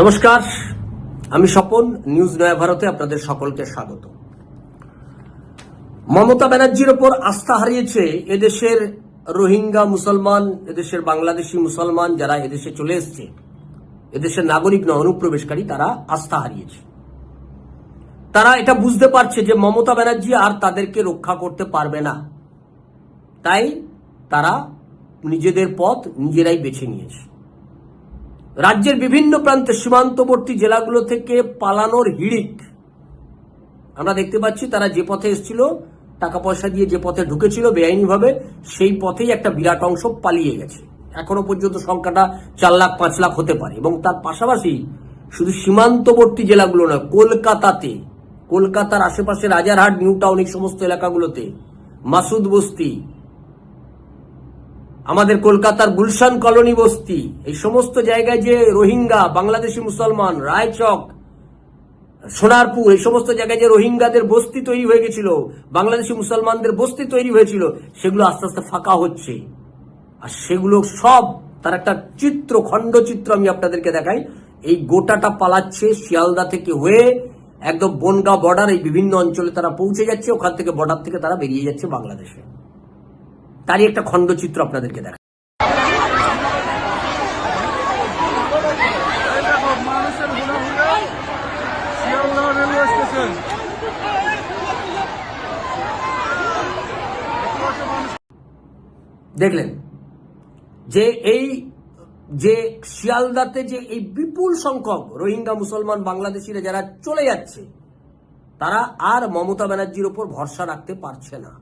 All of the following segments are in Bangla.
নমস্কার, আমি স্বপন, নিউজ নয়া ভারতে আপনাদের সকলকে স্বাগত। মমতা ব্যানার্জির ওপর আস্থা হারিয়েছে এদেশের রোহিঙ্গা মুসলমান, এদেশের বাংলাদেশি মুসলমান যারা এদেশে চলে এসছে। এদেশের নাগরিক নয়, অনুপ্রবেশকারী, তারা আস্থা হারিয়েছে। তারা এটা বুঝতে পারছে যে মমতা ব্যানার্জি আর তাদেরকে রক্ষা করতে পারবে না। তাই তারা নিজেদের পথ নিজেরাই বেছে নিয়েছে। রাজ্যের বিভিন্ন প্রান্তে সীমান্তবর্তী জেলাগুলো থেকে পালানোর হিড়িক। আমরা দেখতে পাচ্ছি তারা যে পথে এসেছিল টাকা পয়সা দিয়ে যে পথে ঢুকেছিল বেআইনিভাবে, সেই পথেই একটা বিরাট অংশ পালিয়ে গেছে। এখনও পর্যন্ত সংখ্যাটা চার লাখ, পাঁচ লাখ হতে পারে এবং তার পাশাপাশি শুধু সীমান্তবর্তী জেলাগুলো নয়, কলকাতাতে, কলকাতার আশেপাশে রাজারহাট নিউ টাউন এই সমস্ত এলাকাগুলোতে, মাসুদ বস্তি আমাদের কলকাতার গুলশান কলোনি বস্তি, এই সমস্ত জায়গায় যে রোহিঙ্গা, বাংলাদেশি মুসলমান, রায়চক, সোনারপুর, এই সমস্ত জায়গায় যে রোহিঙ্গাদের বস্তি তৈরি হয়ে গেছিল, বাংলাদেশি মুসলমানদের বস্তি তৈরি হয়েছিল, সেগুলো আস্তে আস্তে ফাঁকা হচ্ছে। আর সেগুলো সব, তার একটা চিত্র, খণ্ডচিত্র আমি আপনাদেরকে দেখাই। এই গোটাটা পালাচ্ছে শিয়ালদা থেকে হয়ে একদম বনগা বর্ডার এই বিভিন্ন অঞ্চলে তারা পৌঁছে যাচ্ছে, ওখান থেকে বর্ডার থেকে তারা বেরিয়ে যাচ্ছে বাংলাদেশে। তারই একটা খণ্ডচিত্র আপনাদেরকে দেখা দেখলেন, যে এই, যে শিয়ালদাতে যে এই বিপুল সংখ্যক রোহিঙ্গা মুসলমান বাংলাদেশিরা যারা চলে যাচ্ছে, তারা আর মমতা ব্যানার্জির ওপর ভরসা রাখতে পারছে না।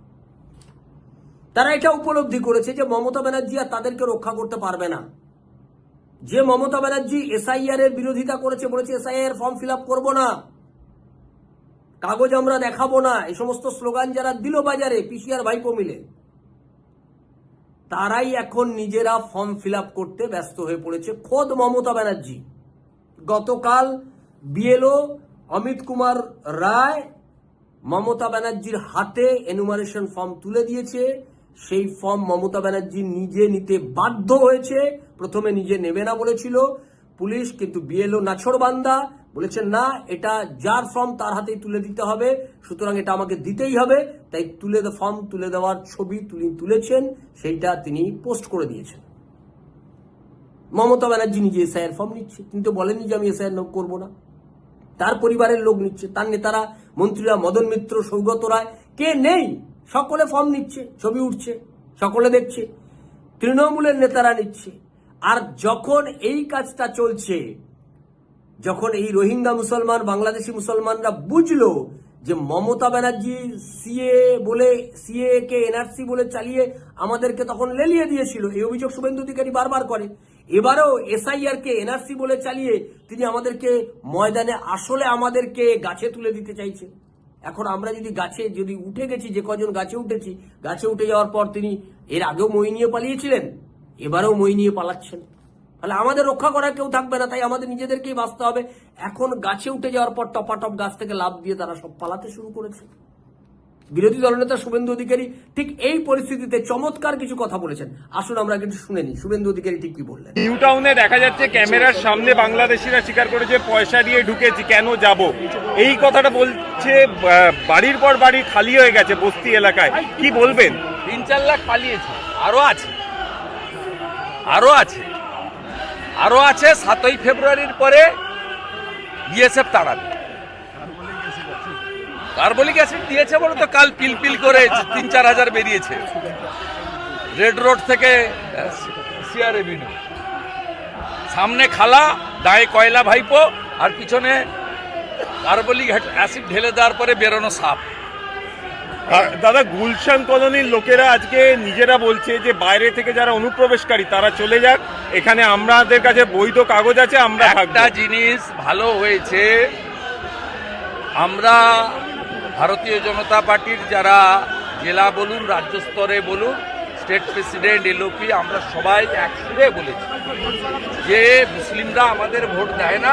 তারা এটা উপলব্ধি করেছে যে মমতা ব্যানার্জি আর তাদেরকে রক্ষা করতে পারবে না। যে মমতা ব্যানার্জি এসআইআর এর বিরোধিতা করেছে, বলেছে এসআইআর ফর্ম ফিল আপ করব না। কাগজ আমরা দেখাবো না। এই সমস্ত স্লোগান যারা দিল বাজারে পিসিআর ভাইপো মিলে, তারাই এখন নিজেরা ফর্ম ফিল করতে ব্যস্ত হয়ে পড়েছে খোদ মমতা ব্যানার্জি। গতকাল বিএলও অমিত কুমার রায় মমতা ব্যানার্জির হাতে এনুমারেশন ফর্ম তুলে দিয়েছে। সেই ফর্ম মমতা ব্যানার্জি নিজে নিতে বাধ্য হয়েছে। প্রথমে নিজে নেবে না বলেছিল। পুলিশ কিন্তু বিএলও নাছড়বান্দা বলেছেন না, এটা যার ফর্ম তার হাতেই তুলে দিতে হবে। সুতরাং এটা আমাকে দিতেই হবে। তাই তুলে ফর্ম তুলে দেওয়ার ছবি তিনি তুলেছেন। সেইটা তিনি পোস্ট করে দিয়েছেন। মমতা ব্যানার্জি নিজে এসআইয়ের ফর্ম নিচ্ছে। তিনি তো বলেননি যে আমি এসআইয়ের করব না। তার পরিবারের লোক নিচ্ছে। তার নেতারা, মন্ত্রীরা, মদন মিত্র, সৌগত রায়, কে নেই? সকলে ফর্ম নিচ্ছে, ছবি উঠছে, সকলে দেখছে, তৃণমূলের নেতারা নিচ্ছে। আর যখন এই কাজটা চলছে, যখন এই রোহিঙ্গা মুসলমান, বাংলাদেশি মুসলমানরা বুঝলো যে মমতা ব্যানার্জি সিএ বলে সিএ কে এনআরসি বলে চালিয়ে আমাদেরকে তখন লেলিয়ে দিয়েছিল। এই অভিযোগ শুভেন্দু অধিকারী বারবার করে। এবারেও এসআইআর কে এনআরসি বলে চালিয়ে তিনি আমাদেরকে ময়দানে আসলে আমাদেরকে গাছে তুলে দিতে চাইছে এখন আমরা যদি গাছে, যদি উঠে গেছি, যে কজন গাছে উঠেছি, গাছে উঠে যাওয়ার পর তিনি এর আগেও মই নিয়ে পালিয়েছিলেন, এবারেও মই নিয়ে পালাচ্ছেন। তাহলে আমাদের রক্ষা করার কেউ থাকবে না, তাই আমাদের নিজেদেরকেই বাঁচতে হবে। এখন গাছে উঠে যাওয়ার পর টপাটপ গাছ থেকে লাভ দিয়ে তারা সব পালাতে শুরু করেছে। বিরোধী দলনেতা শুভেন্দু অধিকারী ঠিক এই পরিস্থিতিতে চমৎকার কিছু কথা বলেছেন। আসুন আমরা কিন্তু শুনে নিই শুভেন্দু অধিকারী ঠিক কি বললেন? নিউ টাউনে দেখা যাচ্ছে ক্যামেরার সামনে বাংলাদেশিরা স্বীকার করেছে পয়সা দিয়ে ঢুকেছি কেন যাব? এই কথাটা বলছে বাড়ির পর বাড়ি খালি হয়ে গেছে বস্তি এলাকায়। কি বলবেন? তিন চার লাখ পালিয়েছে আরও আছে। আরও আছে। আরও আছে সাতই ফেব্রুয়ারির পরে বিএসএফ তাড়াবে। কার্বলিক অ্যাসিড দিয়েছে বলে তো কাল পিল পিল করে তিন চার হাজার বেরিয়েছে। রেড রোড থেকে সিআর এভিনিউ সামনে খালা দায়ে কয়লা ভাইপো আর পিছনে কার্বলিক অ্যাসিড ঢেলে দেওয়ার পরে বেরোনো সাপ। দাদা গুলশান কলোনির লোকেরা আজকে নিজেরা বলছে যে বাইরে থেকে যারা অনুপ্রবেশকারী তারা চলে যাক। এখানে আমাদের কাছে বৈধ কাগজ আছে আমরা একটা জিনিস ভালো হয়েছে আমরা ভারতীয় জনতা পার্টির যারা জেলা বলুন, রাজ্য স্তরে বলুন, স্টেট প্রেসিডেন্ট, এলওপি, আমরা সবাই একসুরে বলেছি যে মুসলিমরা আমাদের ভোট দেয় না,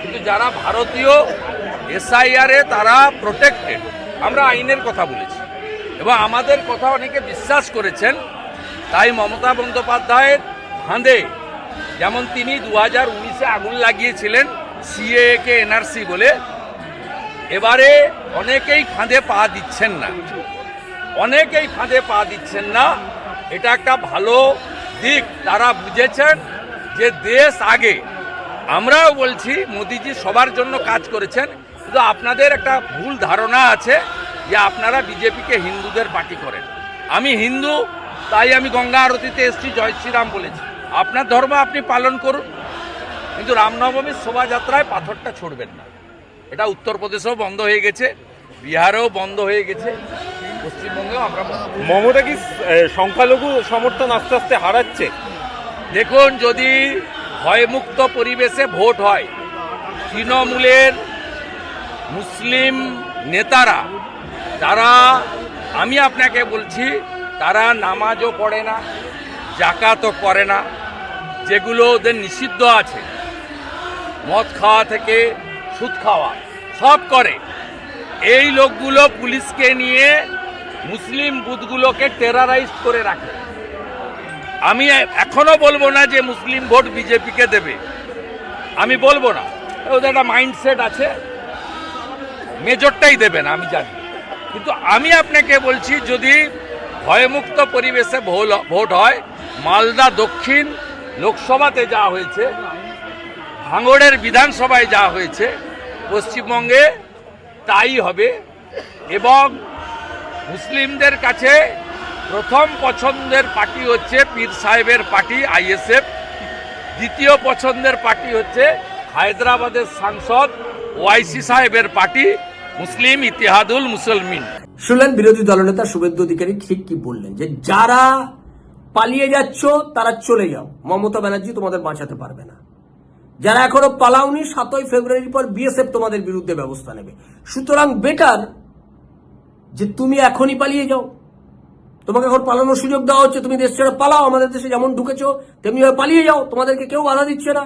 কিন্তু যারা ভারতীয় এসআইআরে তারা প্রোটেক্টেড আমরা আইনের কথা বলেছি। এবং আমাদের কথা অনেকে বিশ্বাস করেছেন, তাই মমতা বন্দ্যোপাধ্যায়ের ফাঁদে, যেমন তিনি দু হাজার উনিশে আগুন লাগিয়েছিলেন সিএ কে এনআরসি বলে এবারে অনেকেই ফাঁদে পা দিচ্ছেন না। অনেকেই ফাঁদে পা দিচ্ছেন না। এটা একটা ভালো দিক। তারা বুঝেছেন যে দেশ আগে। আমরাও বলছি, মোদিজি সবার জন্য কাজ করেছেন। কিন্তু আপনাদের একটা ভুল ধারণা আছে যে আপনারা বিজেপিকে হিন্দুদের পার্টি করেন। আমি হিন্দু, তাই আমি গঙ্গা আরতিতে এসছি, জয় শ্রীরাম বলেছি। আপনার ধর্ম আপনি পালন করুন। কিন্তু রামনবমীর শোভাযাত্রায় পাথরটা ছড়বেন না। এটা উত্তরপ্রদেশেও বন্ধ হয়ে গেছে বিহারেও বন্ধ হয়ে গেছে পশ্চিমবঙ্গেও আমরা মমতা কি সংখ্যালঘু সমর্থন আস্তে আস্তে হারাচ্ছে? দেখুন যদি ভয়মুক্ত পরিবেশে ভোট হয় তৃণমূলের মুসলিম নেতারা তারা আমি আপনাকে বলছি তারা নামাজও পড়ে না জাকাতও করে না যেগুলো ওদের নিষিদ্ধ আছে মদ খাওয়া থেকে সুদ খাওয়া। সব করে। এই লোকগুলো পুলিশকে নিয়ে মুসলিম বুথগুলোকে টেরারাইজ করে রাখে। আমি এখনও বলব না যে মুসলিম ভোট বিজেপিকে দেবে। আমি বলব না। ওদের একটা মাইন্ডসেট আছে। মেজরটাই দেবে না, আমি জানি। কিন্তু আমি আপনাকে বলছি, যদি ভয়মুক্ত পরিবেশে ভোট হয়, মালদা দক্ষিণ লোকসভাতে যা হয়েছে ভাঙড়ের বিধানসভায় যা হয়েছে, পশ্চিমবঙ্গে তাই হবে এবং মুসলিমদের কাছে প্রথম পছন্দের পার্টি হচ্ছে পীর সাহেবের পার্টি, আইএসএফ। দ্বিতীয় পছন্দের পার্টি হচ্ছে হায়দ্রাবাদের সাংসদ ওয়াইসি সাহেবের পার্টি, মুসলিম ইতিহাদুল মুসলমিন। শুনলেন বিরোধী দলনেতা শুভেন্দু অধিকারী ঠিক কি বললেন? যে যারা পালিয়ে যাচ্ছ, তারা চলে যাও। মমতা ব্যানার্জি তোমাদের বাঁচাতে পারবে না। যারা এখনও পালাওনি, সাতই ফেব্রুয়ারির পর বিএসএফ তোমাদের বিরুদ্ধে ব্যবস্থা নেবে। সুতরাং বেটার যে তুমি এখনই পালিয়ে যাও। তোমাকে এখন পালানোর সুযোগ দেওয়া হচ্ছে, তুমি দেশ ছেড়ে পালাও, আমাদের দেশে যেমন ঢুকেছো তেমনিভাবে পালিয়ে যাও, তোমাদেরকে কেউ বাধা দিচ্ছে না।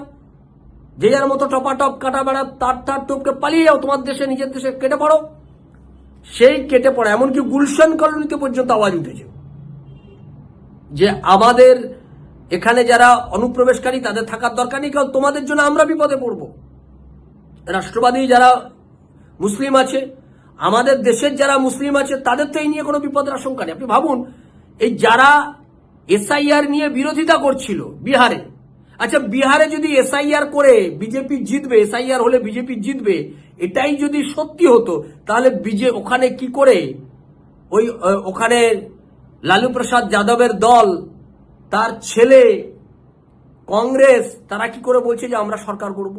যে যার মতো টপাটপ, কাটা বেড়া, তার তার টপকে পালিয়ে যাও, তোমার দেশে, নিজের দেশে কেটে পড়ো। সেই কেটে পড়া, এমনকি গুলশান কলোনিতে পর্যন্ত আওয়াজ উঠেছে যে আমাদের এখানে যারা অনুপ্রবেশকারী, তাদের থাকার দরকার নেই, কারণ তোমাদের জন্য আমরা বিপদে পড়ব। রাষ্ট্রবাদী যারা মুসলিম আছে, আমাদের দেশের যারা মুসলিম আছে, তাদের তো এই নিয়ে কোনো বিপদের আশঙ্কা নেই। আপনি ভাবুন, এই যারা এসআইআর নিয়ে বিরোধিতা করছিল বিহারে আচ্ছা বিহারে যদি এসআইআর করে বিজেপি জিতবে, এসআইআর হলে বিজেপি জিতবে, এটাই যদি সত্যি হতো, তাহলে বিজে, ওখানে কি করে ওই ওখানে লালু প্রসাদ যাদবের দল তার ছেলে, কংগ্রেস, তারা কি করে বলছে যে আমরা সরকার করব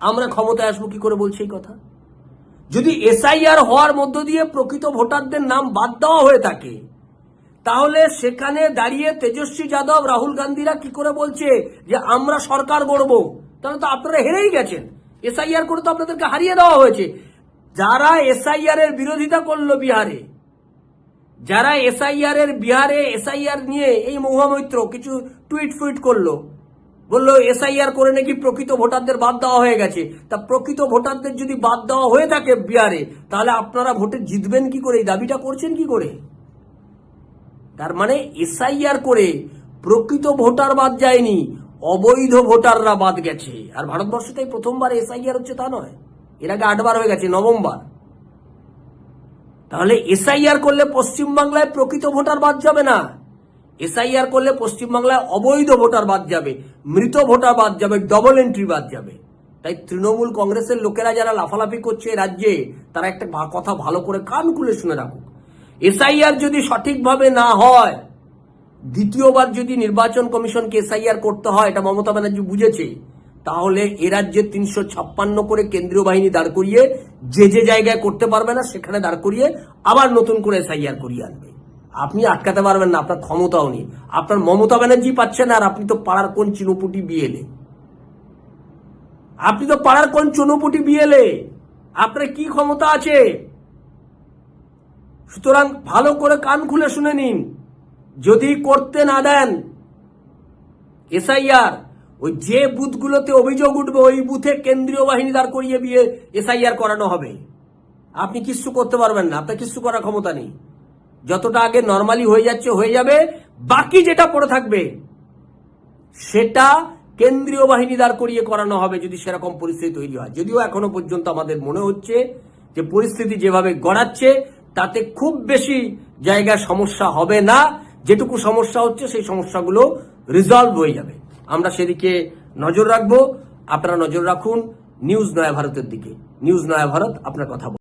আমরা ক্ষমতায় আসব, কি করে বলছে এই কথা? যদি এসআইআর হওয়ার মধ্য দিয়ে প্রকৃত ভোটারদের নাম বাদ দেওয়া হয়ে থাকে, তাহলে সেখানে দাঁড়িয়ে তেজস্বী যাদব, রাহুল গান্ধীরা কি করে বলছে যে আমরা সরকার গড়ব? তাহলে তো আপনারা হেরেই গেছেন। এসআইআর করে তো আপনাদেরকে হারিয়ে দেওয়া হয়েছে। যারা এসআইআর এর বিরোধিতা করল বিহারে যারা এসআইআর এর বিহারে এসআইআর নিয়ে এই মহামৈত্র কিছু টুইট ফুইট করল, বলল, এসআইআর করে নাকি প্রকৃত ভোটারদের বাদ দেওয়া হয়ে গেছে। তা প্রকৃত ভোটারদের যদি বাদ দেওয়া হয়ে থাকে বিহারে, তাহলে আপনারা ভোটে জিতবেন কি করে? এই দাবিটা করছেন কি করে? তার মানে এসআইআর করে প্রকৃত ভোটার বাদ যায়নি, অবৈধ ভোটাররা বাদ গেছে। আর ভারতবর্ষে তাই প্রথমবার এসআইআর হচ্ছে তা নয়। এর আগে আটবার হয়ে গেছে, নবমবার। তাহলে এসআইআর করলে পশ্চিমবাংলায় প্রকৃত ভোটার বাদ যাবে না। এসআইআর করলে পশ্চিমবাংলায় অবৈধ ভোটার বাদ যাবে, মৃত ভোটার বাদ যাবে ডবল এন্ট্রি বাদ যাবে। তাই তৃণমূল কংগ্রেসের লোকেরা যারা লাফালাফি করছে রাজ্যে, তারা একটা কথা ভালো করে কান খুলে শুনে রাখুক। এসআইআর যদি সঠিকভাবে না হয়, দ্বিতীয়বার যদি নির্বাচন কমিশনকে এসআইআর করতে হয়, এটা মমতা ব্যানার্জি বুঝেছে তাহলে এ রাজ্যে তিনশো ছাপ্পান্ন করে কেন্দ্রীয় বাহিনী দাঁড় করিয়ে যে যে জায়গায় করতে পারবে না সেখানে দাঁড় করিয়ে আবার নতুন করে এসআইআর করিয়ে আনবে। আপনি আটকাতে পারবেন না, আপনার ক্ষমতাও নেই। আপনার মমতা ব্যানার্জি পাচ্ছেন আর আপনি তো পাড়ার কোন চিনুপুটি বিয়েলে আপনি তো পাড়ার কোন চুনোপুটি বিয়েলে আপনার কি ক্ষমতা আছে? সুতরাং ভালো করে কান খুলে শুনে নিন। যদি করতে না দেন, এসআইআর ওই যে বুথগুলোতে অভিযোগ উঠবে, ওই বুথে কেন্দ্রীয় বাহিনী দাঁড় করিয়ে বিয়ে এসআইআর করানো হবে। আপনি কিছু করতে পারবেন না, আপনার কিছু করার ক্ষমতা নেই। যতটা আগে নর্মালি হয়ে যাচ্ছে, হয়ে যাবে। বাকি যেটা পড়ে থাকবে, সেটা কেন্দ্রীয় বাহিনী দাঁড় করিয়ে করানো হবে যদি সেরকম পরিস্থিতি তৈরি হয়। যদিও এখনও পর্যন্ত আমাদের মনে হচ্ছে যে পরিস্থিতি যেভাবে গড়াচ্ছে, তাতে খুব বেশি জায়গায় সমস্যা হবে না। যেটুকু সমস্যা হচ্ছে, সেই সমস্যাগুলো রিজলভ হয়ে যাবে। আমরা সেদিকে নজর রাখব। আপনারা নজর রাখুন। নিউজ নয়া ভারতের দিকে। নিউজ নয়া ভারত, আপনার কথা